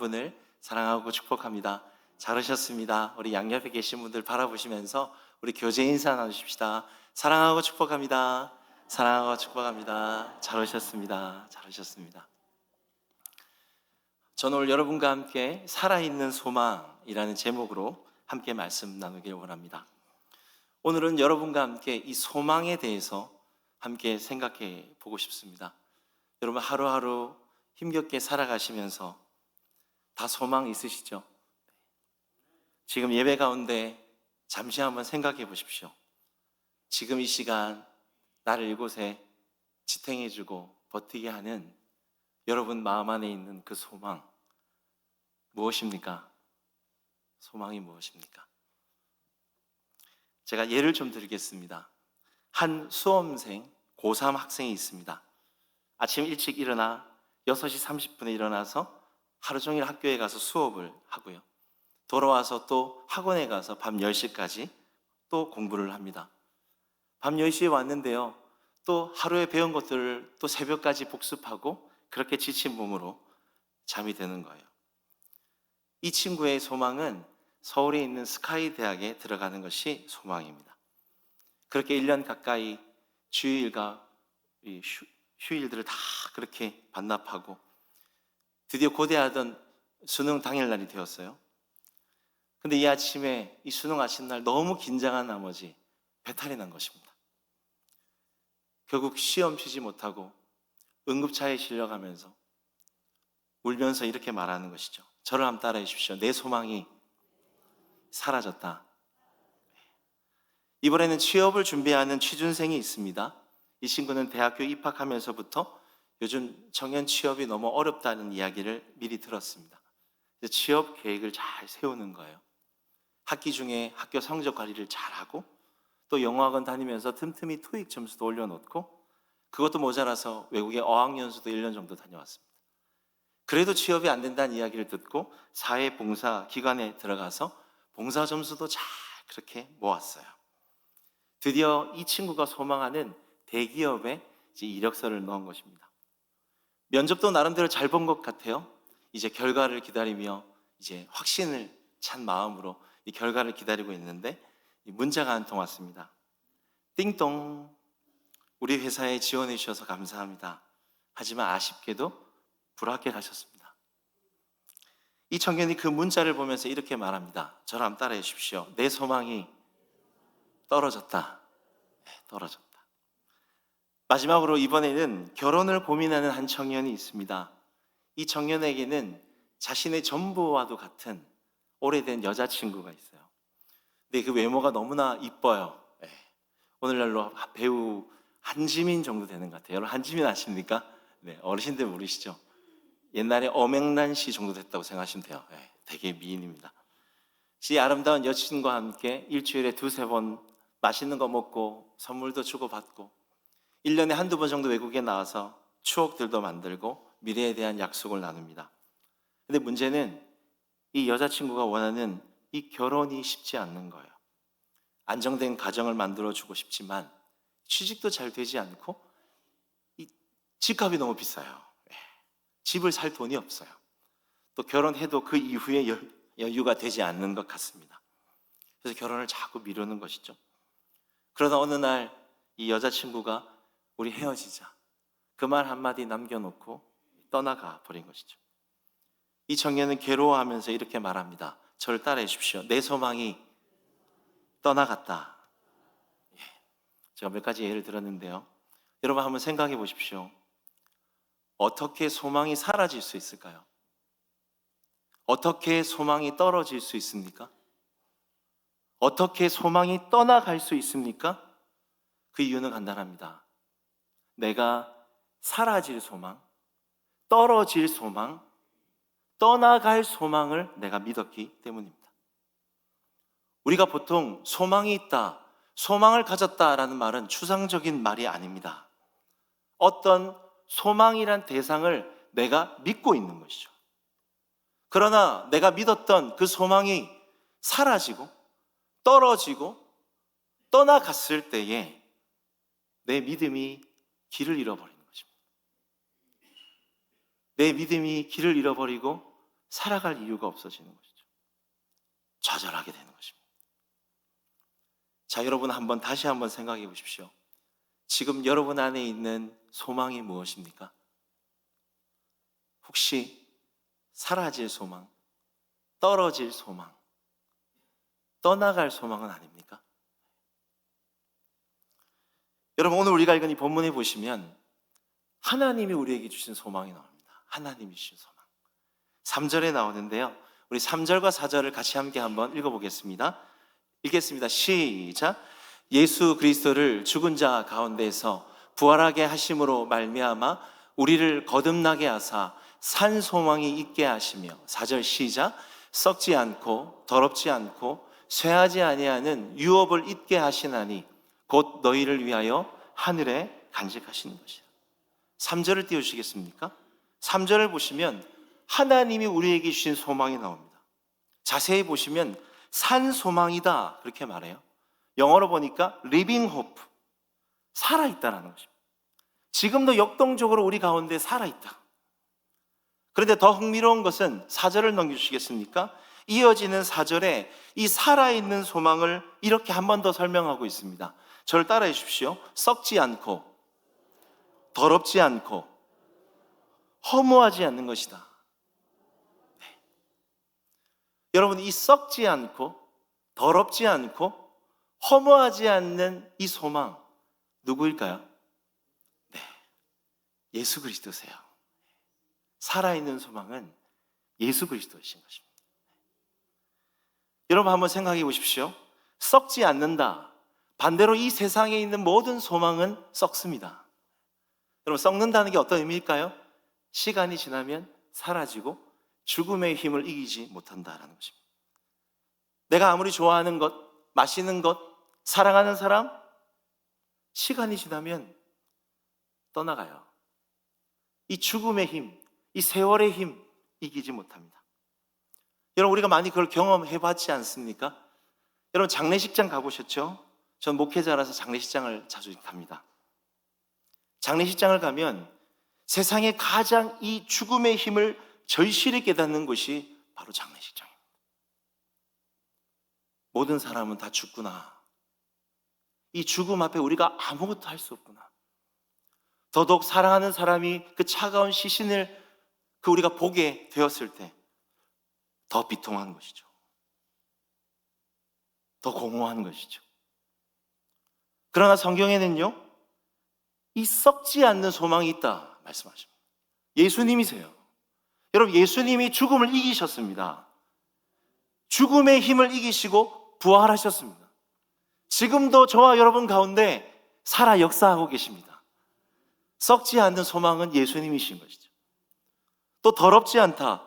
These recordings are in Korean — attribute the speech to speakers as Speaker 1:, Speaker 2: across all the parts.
Speaker 1: 분을 사랑하고 축복합니다. 잘하셨습니다. 우리 양옆에 계신 분들 바라보시면서 우리 교제 인사 나누십시다. 사랑하고 축복합니다. 사랑하고 축복합니다. 잘하셨습니다. 잘하셨습니다. 저는 오늘 여러분과 함께 살아있는 소망이라는 제목으로 함께 말씀 나누길 원합니다. 오늘은 여러분과 함께 이 소망에 대해서 함께 생각해 보고 싶습니다. 여러분 하루하루 힘겹게 살아가시면서 다 소망 있으시죠? 지금 예배 가운데 잠시 한번 생각해 보십시오. 지금 이 시간 나를 이곳에 지탱해 주고 버티게 하는 여러분 마음 안에 있는 그 소망 무엇입니까? 소망이 무엇입니까? 제가 예를 좀 드리겠습니다. 한 수험생 고3 학생이 있습니다. 아침 일찍 일어나 6시 30분에 일어나서 하루 종일 학교에 가서 수업을 하고요. 돌아와서 또 학원에 가서 밤 10시까지 또 공부를 합니다. 밤 10시에 왔는데요. 또 하루에 배운 것들을 또 새벽까지 복습하고 그렇게 지친 몸으로 잠이 드는 거예요. 이 친구의 소망은 서울에 있는 스카이 대학에 들어가는 것이 소망입니다. 그렇게 1년 가까이 주일과 휴일들을 다 그렇게 반납하고 드디어 고대하던 수능 당일날이 되었어요. 근데 이 아침에 이 수능 아침 날 너무 긴장한 나머지 배탈이 난 것입니다. 결국 시험 치지 못하고 응급차에 실려가면서 울면서 이렇게 말하는 것이죠. 저를 한번 따라해 주십시오. 내 소망이 사라졌다. 이번에는 취업을 준비하는 취준생이 있습니다. 이 친구는 대학교 입학하면서부터 요즘 청년 취업이 너무 어렵다는 이야기를 미리 들었습니다. 취업 계획을 잘 세우는 거예요. 학기 중에 학교 성적 관리를 잘하고 또 영어학원 다니면서 틈틈이 토익 점수도 올려놓고 그것도 모자라서 외국에 어학연수도 1년 정도 다녀왔습니다. 그래도 취업이 안 된다는 이야기를 듣고 사회봉사 기관에 들어가서 봉사 점수도 잘 그렇게 모았어요. 드디어 이 친구가 소망하는 대기업에 이력서를 넣은 것입니다. 면접도 나름대로 잘 본 것 같아요. 이제 결과를 기다리며 이제 확신을 찬 마음으로 이 결과를 기다리고 있는데 이 문자가 한 통 왔습니다. 띵동. 우리 회사에 지원해 주셔서 감사합니다. 하지만 아쉽게도 불합격하셨습니다. 이 청년이 그 문자를 보면서 이렇게 말합니다. 한번 따라해 주십시오. 내 소망이 떨어졌다. 네, 떨어졌다. 마지막으로 이번에는 결혼을 고민하는 한 청년이 있습니다. 이 청년에게는 자신의 전부와도 같은 오래된 여자친구가 있어요. 근데 그 외모가 너무나 이뻐요. 네. 오늘날로 배우 한지민 정도 되는 것 같아요. 여러분 한지민 아십니까? 네, 어르신들 모르시죠? 옛날에 엄앵란 씨 정도 됐다고 생각하시면 돼요. 네, 되게 미인입니다. 이 아름다운 여친과 함께 일주일에 두세 번 맛있는 거 먹고 선물도 주고받고 1년에 한두 번 정도 외국에 나와서 추억들도 만들고 미래에 대한 약속을 나눕니다. 근데 문제는 이 여자친구가 원하는 이 결혼이 쉽지 않는 거예요. 안정된 가정을 만들어 주고 싶지만 취직도 잘 되지 않고 이 집값이 너무 비싸요. 예. 집을 살 돈이 없어요. 또 결혼해도 그 이후에 여- 여유가 되지 않는 것 같습니다. 그래서 결혼을 자꾸 미루는 것이죠. 그러다 어느 날 이 여자친구가 우리 헤어지자. 그 말 한마디 남겨놓고 떠나가 버린 것이죠. 이 청년은 괴로워하면서 이렇게 말합니다. 저를 따라해 주십시오. 내 소망이 떠나갔다. 예. 제가 몇 가지 예를 들었는데요. 여러분 한번 생각해 보십시오. 어떻게 소망이 사라질 수 있을까요? 어떻게 소망이 떨어질 수 있습니까? 어떻게 소망이 떠나갈 수 있습니까? 그 이유는 간단합니다. 내가 사라질 소망, 떨어질 소망, 떠나갈 소망을 내가 믿었기 때문입니다. 우리가 보통 소망이 있다, 소망을 가졌다라는 말은 추상적인 말이 아닙니다. 어떤 소망이란 대상을 내가 믿고 있는 것이죠. 그러나 내가 믿었던 그 소망이 사라지고 떨어지고 떠나갔을 때에 내 믿음이 길을 잃어버리는 것입니다. 내 믿음이 길을 잃어버리고 살아갈 이유가 없어지는 것이죠. 좌절하게 되는 것입니다. 자, 여러분 한번 다시 한번 생각해 보십시오. 지금 여러분 안에 있는 소망이 무엇입니까? 혹시 사라질 소망, 떨어질 소망, 떠나갈 소망은 아닙니까? 여러분 오늘 우리가 읽은 이 본문에 보시면 하나님이 우리에게 주신 소망이 나옵니다. 하나님이 주신 소망. 3절에 나오는데요. 우리 3절과 4절을 같이 함께 한번 읽어보겠습니다. 읽겠습니다. 시작. 예수 그리스도를 죽은 자 가운데서 부활하게 하심으로 말미암아 우리를 거듭나게 하사 산 소망이 있게 하시며 4절 시작. 썩지 않고 더럽지 않고 쇠하지 아니하는 유업을 잊게 하시나니 곧 너희를 위하여 하늘에 간직하시는 것이라. 3절을 띄워주시겠습니까? 3절을 보시면 하나님이 우리에게 주신 소망이 나옵니다. 자세히 보시면 산 소망이다 그렇게 말해요. 영어로 보니까 living hope 살아 있다라는 것입니다. 지금도 역동적으로 우리 가운데 살아 있다. 그런데 더 흥미로운 것은 4절을 넘겨주시겠습니까? 이어지는 4절에 이 살아있는 소망을 이렇게 한 번 더 설명하고 있습니다. 저를 따라해 주십시오. 썩지 않고, 더럽지 않고, 허무하지 않는 것이다. 네. 여러분, 이 썩지 않고, 더럽지 않고, 허무하지 않는 이 소망, 누구일까요? 네. 예수 그리스도세요. 살아있는 소망은 예수 그리스도이신 것입니다. 여러분 한번 생각해 보십시오. 썩지 않는다. 반대로 이 세상에 있는 모든 소망은 썩습니다. 여러분 썩는다는 게 어떤 의미일까요? 시간이 지나면 사라지고 죽음의 힘을 이기지 못한다라는 것입니다. 내가 아무리 좋아하는 것, 마시는 것, 사랑하는 사람, 시간이 지나면 떠나가요. 이 죽음의 힘, 이 세월의 힘 이기지 못합니다. 여러분 우리가 많이 그걸 경험해 봤지 않습니까? 여러분 장례식장 가보셨죠? 전 목회자라서 장례식장을 자주 갑니다. 장례식장을 가면 세상에 가장 이 죽음의 힘을 절실히 깨닫는 곳이 바로 장례식장입니다. 모든 사람은 다 죽구나. 이 죽음 앞에 우리가 아무것도 할 수 없구나. 더더욱 사랑하는 사람이 그 차가운 시신을 그 우리가 보게 되었을 때 더 비통한 것이죠. 더 공허한 것이죠. 그러나 성경에는요, 이 썩지 않는 소망이 있다 말씀하십니다. 예수님이세요. 여러분, 예수님이 죽음을 이기셨습니다. 죽음의 힘을 이기시고 부활하셨습니다. 지금도 저와 여러분 가운데 살아 역사하고 계십니다. 썩지 않는 소망은 예수님이신 것이죠. 또 더럽지 않다.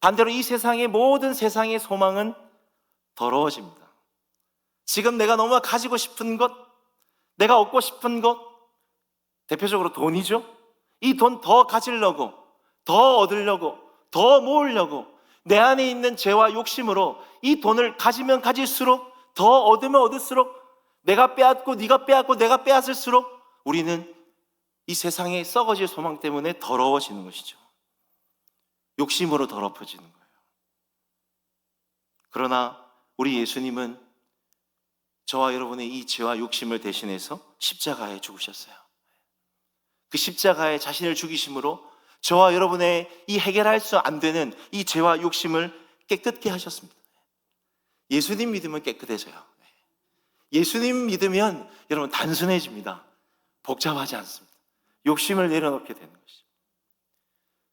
Speaker 1: 반대로 이 세상의 모든 세상의 소망은 더러워집니다. 지금 내가 너무 가지고 싶은 것, 내가 얻고 싶은 것, 대표적으로 돈이죠. 이 돈 더 가지려고, 더 얻으려고, 더 모으려고, 내 안에 있는 죄와 욕심으로 이 돈을 가지면 가질수록 더 얻으면 얻을수록 내가 빼앗고 네가 빼앗고 내가 빼앗을수록 우리는 이 세상의 썩어질 소망 때문에 더러워지는 것이죠. 욕심으로 더럽혀지는 거예요. 그러나 우리 예수님은 저와 여러분의 이 죄와 욕심을 대신해서 십자가에 죽으셨어요. 그 십자가에 자신을 죽이심으로 저와 여러분의 이 해결할 수 안 되는 이 죄와 욕심을 깨끗게 하셨습니다. 예수님 믿으면 깨끗해져요. 예수님 믿으면 여러분 단순해집니다. 복잡하지 않습니다. 욕심을 내려놓게 되는 것이죠.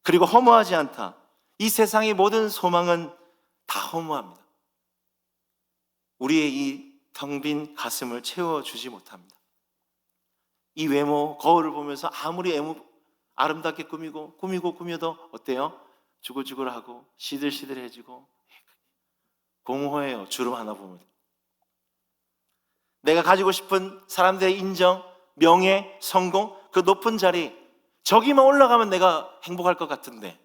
Speaker 1: 그리고 허무하지 않다. 이 세상의 모든 소망은 다 허무합니다. 우리의 이 텅 빈 가슴을 채워주지 못합니다. 이 외모, 거울을 보면서 아무리 애무, 아름답게 꾸미고, 꾸미고 꾸며도 어때요? 주글주글하고, 시들시들해지고, 공허해요. 주름 하나 보면. 내가 가지고 싶은 사람들의 인정, 명예, 성공, 그 높은 자리, 저기만 올라가면 내가 행복할 것 같은데,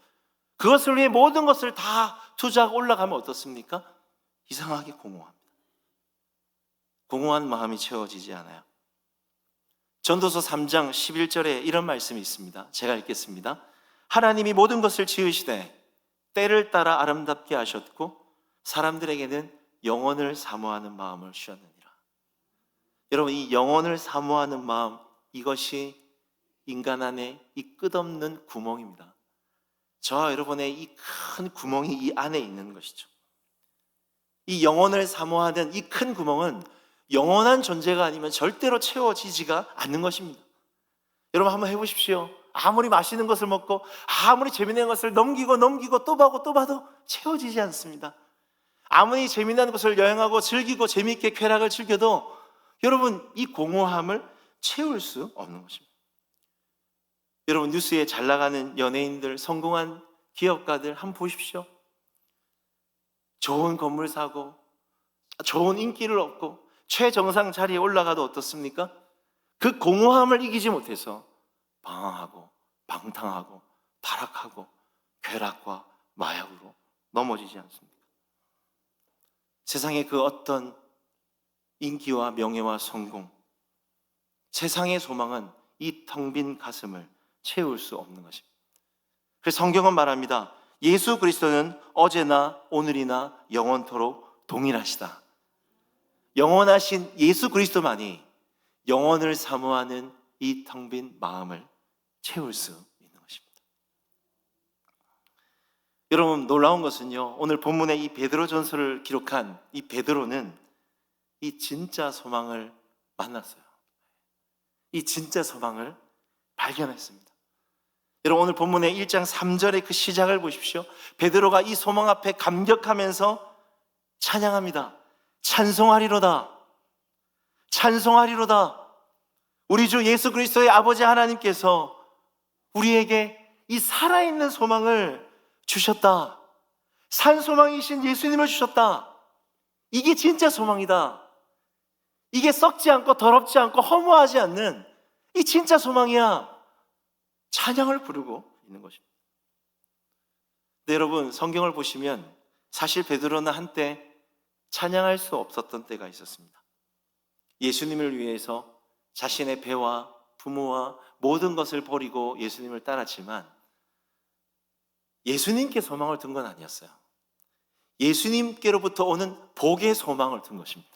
Speaker 1: 그것을 위해 모든 것을 다 투자하고 올라가면 어떻습니까? 이상하게 공허합니다. 공허한 마음이 채워지지 않아요. 전도서 3장 11절에 이런 말씀이 있습니다. 제가 읽겠습니다. 하나님이 모든 것을 지으시되 때를 따라 아름답게 하셨고 사람들에게는 영원을 사모하는 마음을 주셨느니라. 여러분 이 영원을 사모하는 마음 이것이 인간 안에 이 끝없는 구멍입니다. 저와 여러분의 이 큰 구멍이 이 안에 있는 것이죠. 이 영혼을 사모하는 이 큰 구멍은 영원한 존재가 아니면 절대로 채워지지가 않는 것입니다. 여러분 한번 해보십시오. 아무리 맛있는 것을 먹고 아무리 재미있는 것을 넘기고 넘기고 또 봐고 또 봐도 채워지지 않습니다. 아무리 재미난 것을 여행하고 즐기고 재미있게 쾌락을 즐겨도 여러분 이 공허함을 채울 수 없는 것입니다. 여러분 뉴스에 잘 나가는 연예인들, 성공한 기업가들 한번 보십시오. 좋은 건물 사고 좋은 인기를 얻고 최정상 자리에 올라가도 어떻습니까? 그 공허함을 이기지 못해서 방황하고 방탕하고 타락하고 괴락과 마약으로 넘어지지 않습니까? 세상의 그 어떤 인기와 명예와 성공, 세상의 소망은 이 텅 빈 가슴을 채울 수 없는 것입니다. 그래서 성경은 말합니다. 예수 그리스도는 어제나 오늘이나 영원토록 동일하시다. 영원하신 예수 그리스도만이 영원을 사모하는 이 텅 빈 마음을 채울 수 있는 것입니다. 여러분 놀라운 것은요. 오늘 본문의 이 베드로 전서를 기록한 이 베드로는 이 진짜 소망을 만났어요. 이 진짜 소망을 발견했습니다. 여러분 오늘 본문의 1장 3절의 그 시작을 보십시오. 베드로가 이 소망 앞에 감격하면서 찬양합니다. 찬송하리로다. 찬송하리로다. 우리 주 예수 그리스도의 아버지 하나님께서 우리에게 이 살아있는 소망을 주셨다. 산 소망이신 예수님을 주셨다. 이게 진짜 소망이다. 이게 썩지 않고 더럽지 않고 허무하지 않는 이 진짜 소망이야. 찬양을 부르고 있는 것입니다. 네, 여러분 성경을 보시면 사실 베드로는 한때 찬양할 수 없었던 때가 있었습니다. 예수님을 위해서 자신의 배와 부모와 모든 것을 버리고 예수님을 따랐지만 예수님께 소망을 둔 건 아니었어요. 예수님께로부터 오는 복의 소망을 둔 것입니다.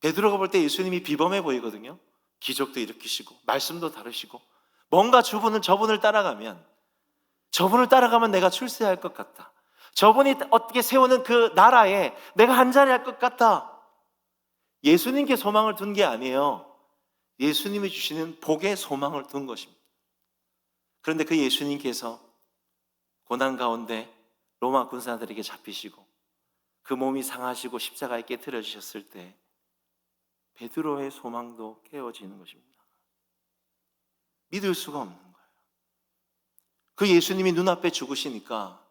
Speaker 1: 베드로가 볼 때 예수님이 비범해 보이거든요. 기적도 일으키시고 말씀도 다루시고 뭔가 주분을 저분을 따라가면 저분을 따라가면 내가 출세할 것 같다. 저분이 어떻게 세우는 그 나라에 내가 한 자리 할 것 같다. 예수님께 소망을 둔 게 아니에요. 예수님이 주시는 복의 소망을 둔 것입니다. 그런데 그 예수님께서 고난 가운데 로마 군사들에게 잡히시고 그 몸이 상하시고 십자가에 깨뜨려 주셨을 때 베드로의 소망도 깨어지는 것입니다. 믿을 수가 없는 거예요. 그 예수님이 눈앞에 죽으시니까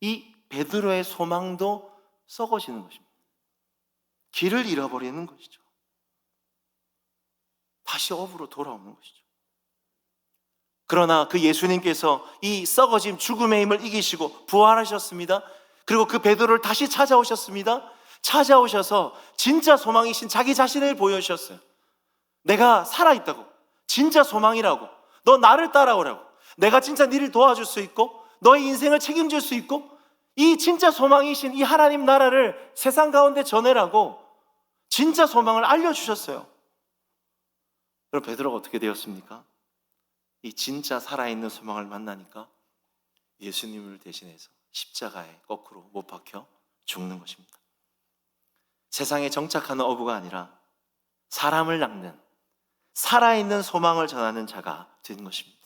Speaker 1: 이 베드로의 소망도 썩어지는 것입니다. 길을 잃어버리는 것이죠. 다시 업으로 돌아오는 것이죠. 그러나 그 예수님께서 이 썩어짐 죽음의 힘을 이기시고 부활하셨습니다. 그리고 그 베드로를 다시 찾아오셨습니다. 찾아오셔서 진짜 소망이신 자기 자신을 보여주셨어요. 내가 살아있다고. 진짜 소망이라고. 너 나를 따라오라고. 내가 진짜 너를 도와줄 수 있고 너의 인생을 책임질 수 있고 이 진짜 소망이신 이 하나님 나라를 세상 가운데 전해라고 진짜 소망을 알려주셨어요. 그럼 베드로가 어떻게 되었습니까? 이 진짜 살아있는 소망을 만나니까 예수님을 대신해서 십자가에 거꾸로 못 박혀 죽는 것입니다. 세상에 정착하는 어부가 아니라 사람을 낚는 살아있는 소망을 전하는 자가 된 것입니다.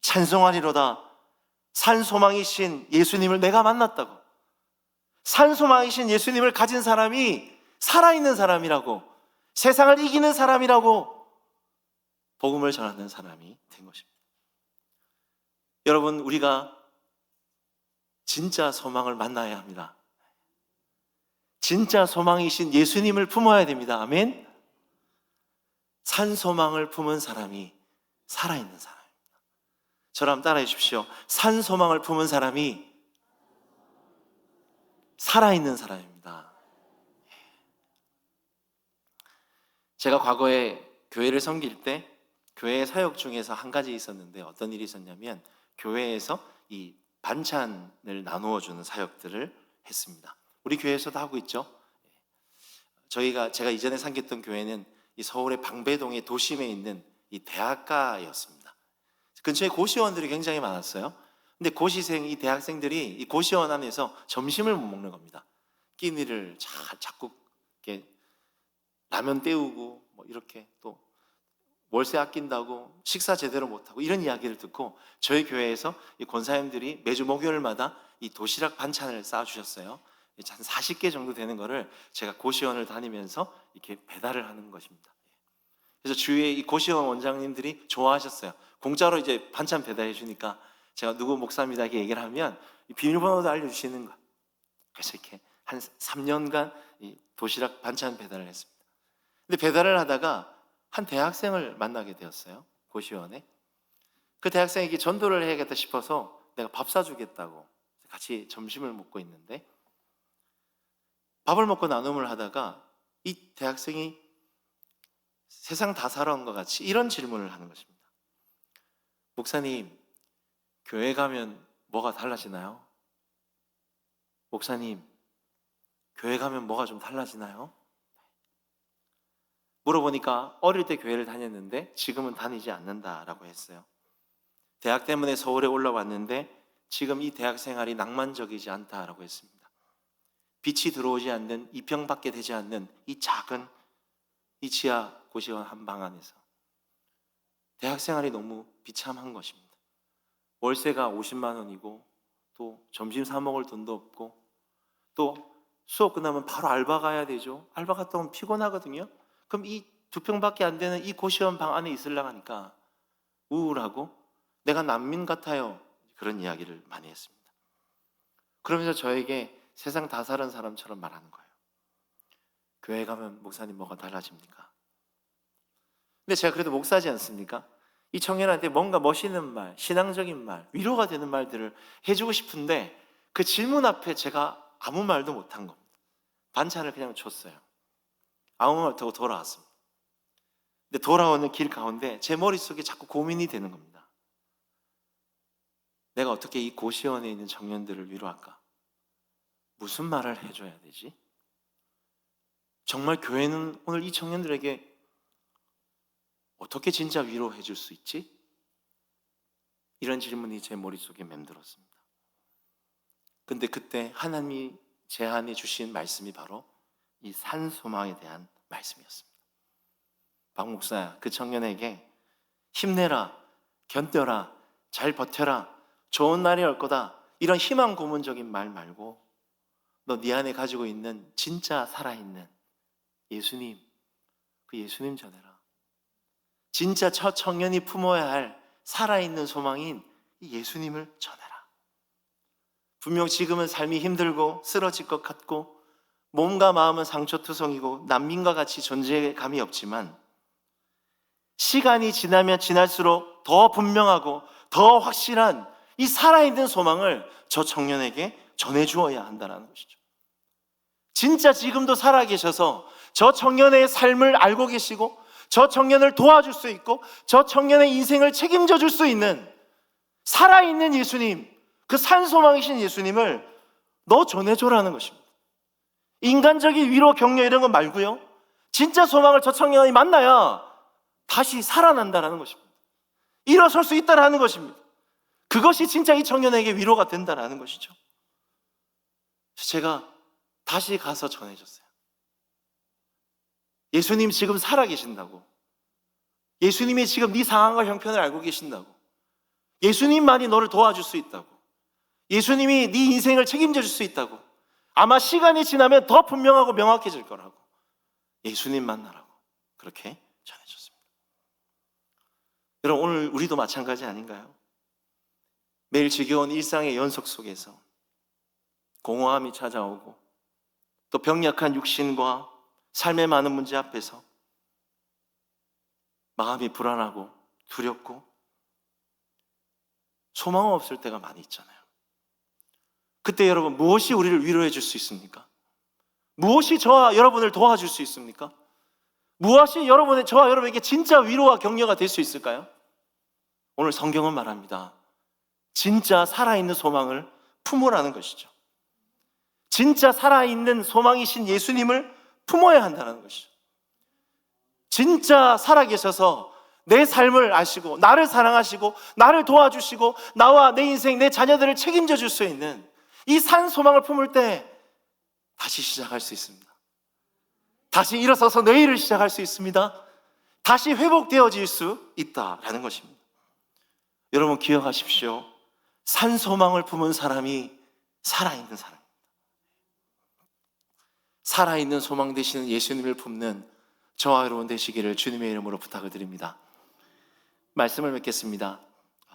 Speaker 1: 찬송하리로다. 산 소망이신 예수님을 내가 만났다고. 산 소망이신 예수님을 가진 사람이 살아있는 사람이라고. 세상을 이기는 사람이라고. 복음을 전하는 사람이 된 것입니다. 여러분, 우리가 진짜 소망을 만나야 합니다. 진짜 소망이신 예수님을 품어야 됩니다. 아멘. 산 소망을 품은 사람이 살아있는 사람입니다. 저랑 따라해 주십시오. 산 소망을 품은 사람이 살아있는 사람입니다. 제가 과거에 교회를 섬길 때 교회 사역 중에서 한 가지 있었는데 어떤 일이 있었냐면 교회에서 이 반찬을 나누어 주는 사역들을 했습니다. 우리 교회에서도 하고 있죠. 저희가 제가 이전에 상겼던 교회는 이 서울의 방배동의 도심에 있는 이 대학가였습니다. 근처에 고시원들이 굉장히 많았어요. 근데 고시생 이 대학생들이 이 고시원 안에서 점심을 못 먹는 겁니다. 끼니를 자, 자꾸 이렇게 라면 때우고 뭐 이렇게 또 월세 아낀다고 식사 제대로 못하고 이런 이야기를 듣고 저희 교회에서 이 권사님들이 매주 목요일마다 이 도시락 반찬을 쌓아주셨어요. 한 40개 정도 되는 거를 제가 고시원을 다니면서 이렇게 배달을 하는 것입니다. 그래서 주위에 이 고시원 원장님들이 좋아하셨어요. 공짜로 이제 반찬 배달해 주니까 제가 누구 목사입니다 이렇게 얘기를 하면 이 비밀번호도 알려주시는 거. 그래서 이렇게 한 3년간 이 도시락 반찬 배달을 했습니다. 근데 배달을 하다가 한 대학생을 만나게 되었어요. 고시원에. 그 대학생에게 전도를 해야겠다 싶어서 내가 밥 사주겠다고 같이 점심을 먹고 있는데 밥을 먹고 나눔을 하다가 이 대학생이 세상 다 살아온 것 같이 이런 질문을 하는 것입니다. 목사님, 교회 가면 뭐가 달라지나요? 목사님, 교회 가면 뭐가 좀 달라지나요? 물어보니까 어릴 때 교회를 다녔는데 지금은 다니지 않는다라고 했어요. 대학 때문에 서울에 올라왔는데 지금 이 대학 생활이 낭만적이지 않다라고 했습니다. 빛이 들어오지 않는 이평밖에 되지 않는 이 작은 이 지하 고시원 한 방 안에서 대학 생활이 너무 비참한 것입니다. 월세가 50만 원이고 또 점심 사 먹을 돈도 없고 또 수업 끝나면 바로 알바 가야 되죠. 알바 갔다 오면 피곤하거든요. 그럼 이 두 평밖에 안 되는 이 고시원 방 안에 있으려고 하니까 우울하고 내가 난민 같아요. 그런 이야기를 많이 했습니다. 그러면서 저에게 세상 다 사는 사람처럼 말하는 거예요. 교회 가면 목사님 뭐가 달라집니까? 근데 제가 그래도 목사지 않습니까? 이 청년한테 뭔가 멋있는 말, 신앙적인 말, 위로가 되는 말들을 해주고 싶은데 그 질문 앞에 제가 아무 말도 못한 겁니다. 반찬을 그냥 줬어요. 아무 말 못하고 돌아왔습니다. 근데 돌아오는 길 가운데 제 머릿속에 자꾸 고민이 되는 겁니다. 내가 어떻게 이 고시원에 있는 청년들을 위로할까? 무슨 말을 해줘야 되지? 정말 교회는 오늘 이 청년들에게 어떻게 진짜 위로해 줄 수 있지? 이런 질문이 제 머릿속에 맴들었습니다. 근데 그때 하나님이 제안해 주신 말씀이 바로 이 산소망에 대한 말씀이었습니다. 박 목사야, 그 청년에게 힘내라, 견뎌라, 잘 버텨라, 좋은 날이 올 거다. 이런 희망 고문적인 말 말고 너 네 안에 가지고 있는 진짜 살아있는 예수님, 그 예수님 전해라. 진짜 첫 청년이 품어야 할 살아있는 소망인 이 예수님을 전해라. 분명 지금은 삶이 힘들고 쓰러질 것 같고 몸과 마음은 상처투성이고 난민과 같이 존재감이 없지만 시간이 지나면 지날수록 더 분명하고 더 확실한 이 살아있는 소망을 저 청년에게 전해주어야 한다는 것이죠. 진짜 지금도 살아계셔서 저 청년의 삶을 알고 계시고 저 청년을 도와줄 수 있고 저 청년의 인생을 책임져 줄 수 있는 살아있는 예수님, 그 산소망이신 예수님을 너 전해줘라는 것입니다. 인간적인 위로 격려 이런 거 말고요. 진짜 소망을 저 청년이 만나야 다시 살아난다라는 것입니다. 일어설 수 있다라는 것입니다. 그것이 진짜 이 청년에게 위로가 된다라는 것이죠. 제가 다시 가서 전해줬어요. 예수님 지금 살아 계신다고. 예수님이 지금 네 상황과 형편을 알고 계신다고. 예수님만이 너를 도와줄 수 있다고. 예수님이 네 인생을 책임져 줄 수 있다고. 아마 시간이 지나면 더 분명하고 명확해질 거라고. 예수님 만나라고. 그렇게 전해줬습니다. 여러분, 오늘 우리도 마찬가지 아닌가요? 매일 지겨운 일상의 연속 속에서 공허함이 찾아오고 또 병약한 육신과 삶의 많은 문제 앞에서 마음이 불안하고 두렵고 소망 없을 때가 많이 있잖아요. 그때 여러분 무엇이 우리를 위로해 줄 수 있습니까? 무엇이 저와 여러분을 도와줄 수 있습니까? 무엇이 여러분의 저와 여러분에게 진짜 위로와 격려가 될 수 있을까요? 오늘 성경은 말합니다. 진짜 살아있는 소망을 품으라는 것이죠. 진짜 살아있는 소망이신 예수님을 품어야 한다는 것이죠. 진짜 살아계셔서 내 삶을 아시고, 나를 사랑하시고, 나를 도와주시고, 나와 내 인생, 내 자녀들을 책임져 줄 수 있는 이 산 소망을 품을 때 다시 시작할 수 있습니다. 다시 일어서서 내일을 시작할 수 있습니다. 다시 회복되어질 수 있다라는 것입니다. 여러분 기억하십시오. 산 소망을 품은 사람이 살아있는 사람입니다. 살아있는 소망 되시는 예수님을 품는 저와 여러분 되시기를 주님의 이름으로 부탁을 드립니다. 말씀을 맺겠습니다.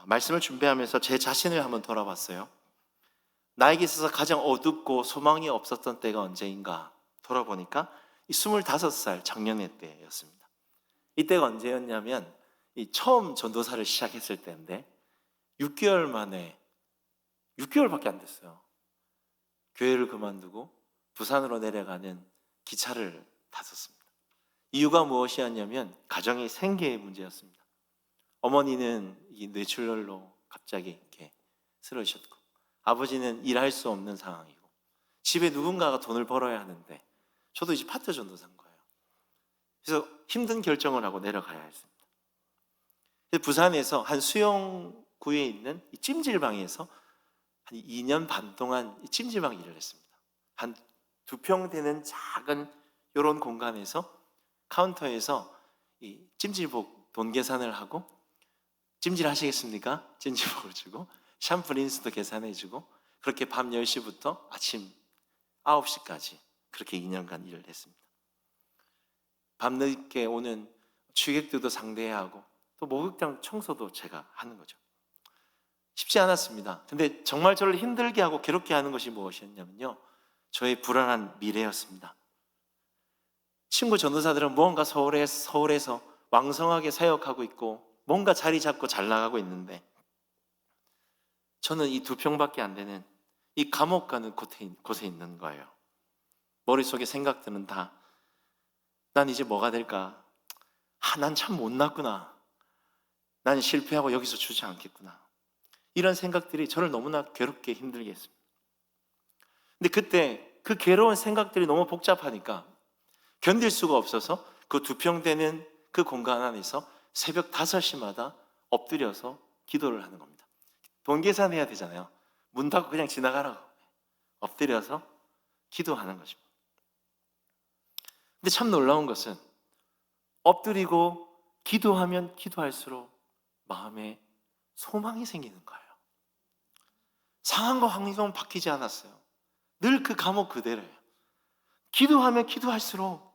Speaker 1: 말씀을 준비하면서 제 자신을 한번 돌아봤어요. 나에게 있어서 가장 어둡고 소망이 없었던 때가 언제인가 돌아보니까 이 25살 작년의 때였습니다. 이때가 언제였냐면 이 처음 전도사를 시작했을 때인데 6개월 만에 6개월밖에 안 됐어요. 교회를 그만두고 부산으로 내려가는 기차를 탔었습니다. 이유가 무엇이었냐면 가정의 생계의 문제였습니다. 어머니는 이 뇌출혈로 갑자기 이렇게 쓰러지셨고 아버지는 일할 수 없는 상황이고 집에 누군가가 돈을 벌어야 하는데 저도 이제 파트 전도사인 거예요. 그래서 힘든 결정을 하고 내려가야 했습니다. 부산에서 한 수영구에 있는 이 찜질방에서 한 2년 반 동안 이 찜질방 일을 했습니다. 한 두 평 되는 작은 이런 공간에서 카운터에서 이 찜질복 돈 계산을 하고 찜질 하시겠습니까? 찜질복을 주고 샴푸 린스도 계산해 주고 그렇게 밤 10시부터 아침 9시까지 그렇게 2년간 일을 했습니다. 밤늦게 오는 취객들도 상대해야 하고 또 목욕탕 청소도 제가 하는 거죠. 쉽지 않았습니다. 근데 정말 저를 힘들게 하고 괴롭게 하는 것이 무엇이었냐면요. 저의 불안한 미래였습니다. 친구 전도사들은 무언가 서울에, 서울에서 왕성하게 사역하고 있고 뭔가 자리 잡고 잘 나가고 있는데 저는 이 두 평밖에 안 되는 이 감옥 가는 곳에, 곳에 있는 거예요. 머릿속에 생각드는 다, 난 이제 뭐가 될까? 아, 난 참 못났구나. 난 실패하고 여기서 주지 않겠구나. 이런 생각들이 저를 너무나 괴롭게 힘들게 했습니다. 근데 그때 그 괴로운 생각들이 너무 복잡하니까 견딜 수가 없어서 그 두평 되는 그 공간 안에서 새벽 5시마다 엎드려서 기도를 하는 겁니다. 돈 계산해야 되잖아요. 문 닫고 그냥 지나가라고. 엎드려서 기도하는 것입니다. 근데 참 놀라운 것은 엎드리고 기도하면 기도할수록 마음에 소망이 생기는 거예요. 상황과 환경은 바뀌지 않았어요. 늘 그 감옥 그대로예요. 기도하면 기도할수록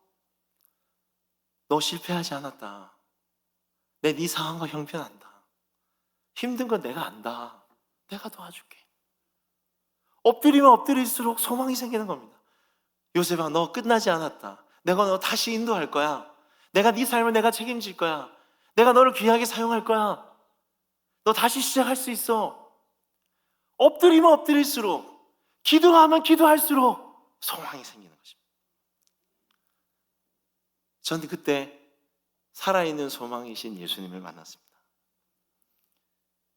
Speaker 1: 너 실패하지 않았다. 내 네 상황과 형편한다. 힘든 건 내가 안다. 내가 도와줄게. 엎드리면 엎드릴수록 소망이 생기는 겁니다. 요셉아, 너 끝나지 않았다. 내가 너 다시 인도할 거야. 내가 네 삶을 내가 책임질 거야. 내가 너를 귀하게 사용할 거야. 너 다시 시작할 수 있어. 엎드리면 엎드릴수록, 기도하면 기도할수록 소망이 생기는 것입니다. 저는 그때 살아있는 소망이신 예수님을 만났습니다.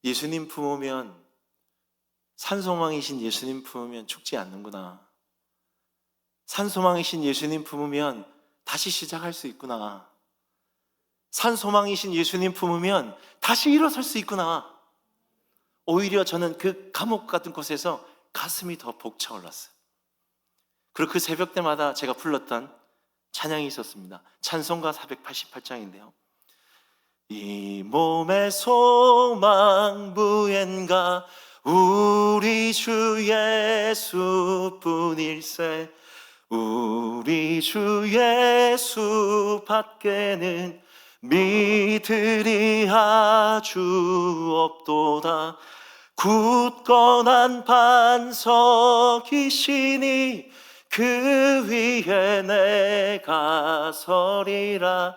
Speaker 1: 예수님 품으면 산소망이신 예수님 품으면 죽지 않는구나. 산소망이신 예수님 품으면 다시 시작할 수 있구나. 산소망이신 예수님 품으면 다시 일어설 수 있구나. 오히려 저는 그 감옥 같은 곳에서 가슴이 더 벅차올랐어요. 그리고 그 새벽 때마다 제가 불렀던 찬양이 있었습니다. 찬송가 488장인데요. 이 몸의 소망 부엔가 우리 주 예수뿐일세 우리 주 예수 밖에는 믿으리 아주 없도다 굳건한 반석이시니 그 위에 내가 서리라.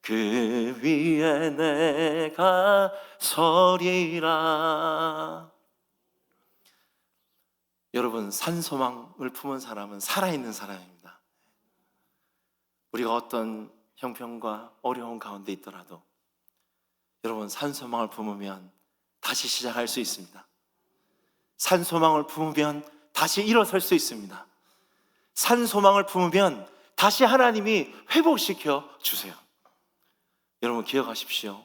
Speaker 1: 그 위에 내가 서리라. 여러분 산소망을 품은 사람은 살아있는 사람입니다. 우리가 어떤 형편과 어려운 가운데 있더라도 여러분 산소망을 품으면 다시 시작할 수 있습니다 산 소망을 품으면 다시 일어설 수 있습니다. 산 소망을 품으면 다시 하나님이 회복시켜 주세요. 여러분 기억하십시오.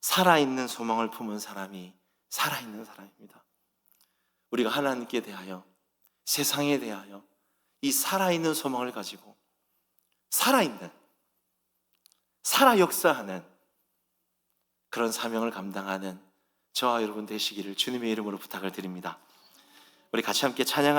Speaker 1: 살아있는 소망을 품은 사람이 살아있는 사람입니다. 우리가 하나님께 대하여 세상에 대하여 이 살아있는 소망을 가지고 살아있는 살아 역사하는 그런 사명을 감당하는 저와 여러분 되시기를 주님의 이름으로 부탁을 드립니다. 우리 같이 함께 찬양하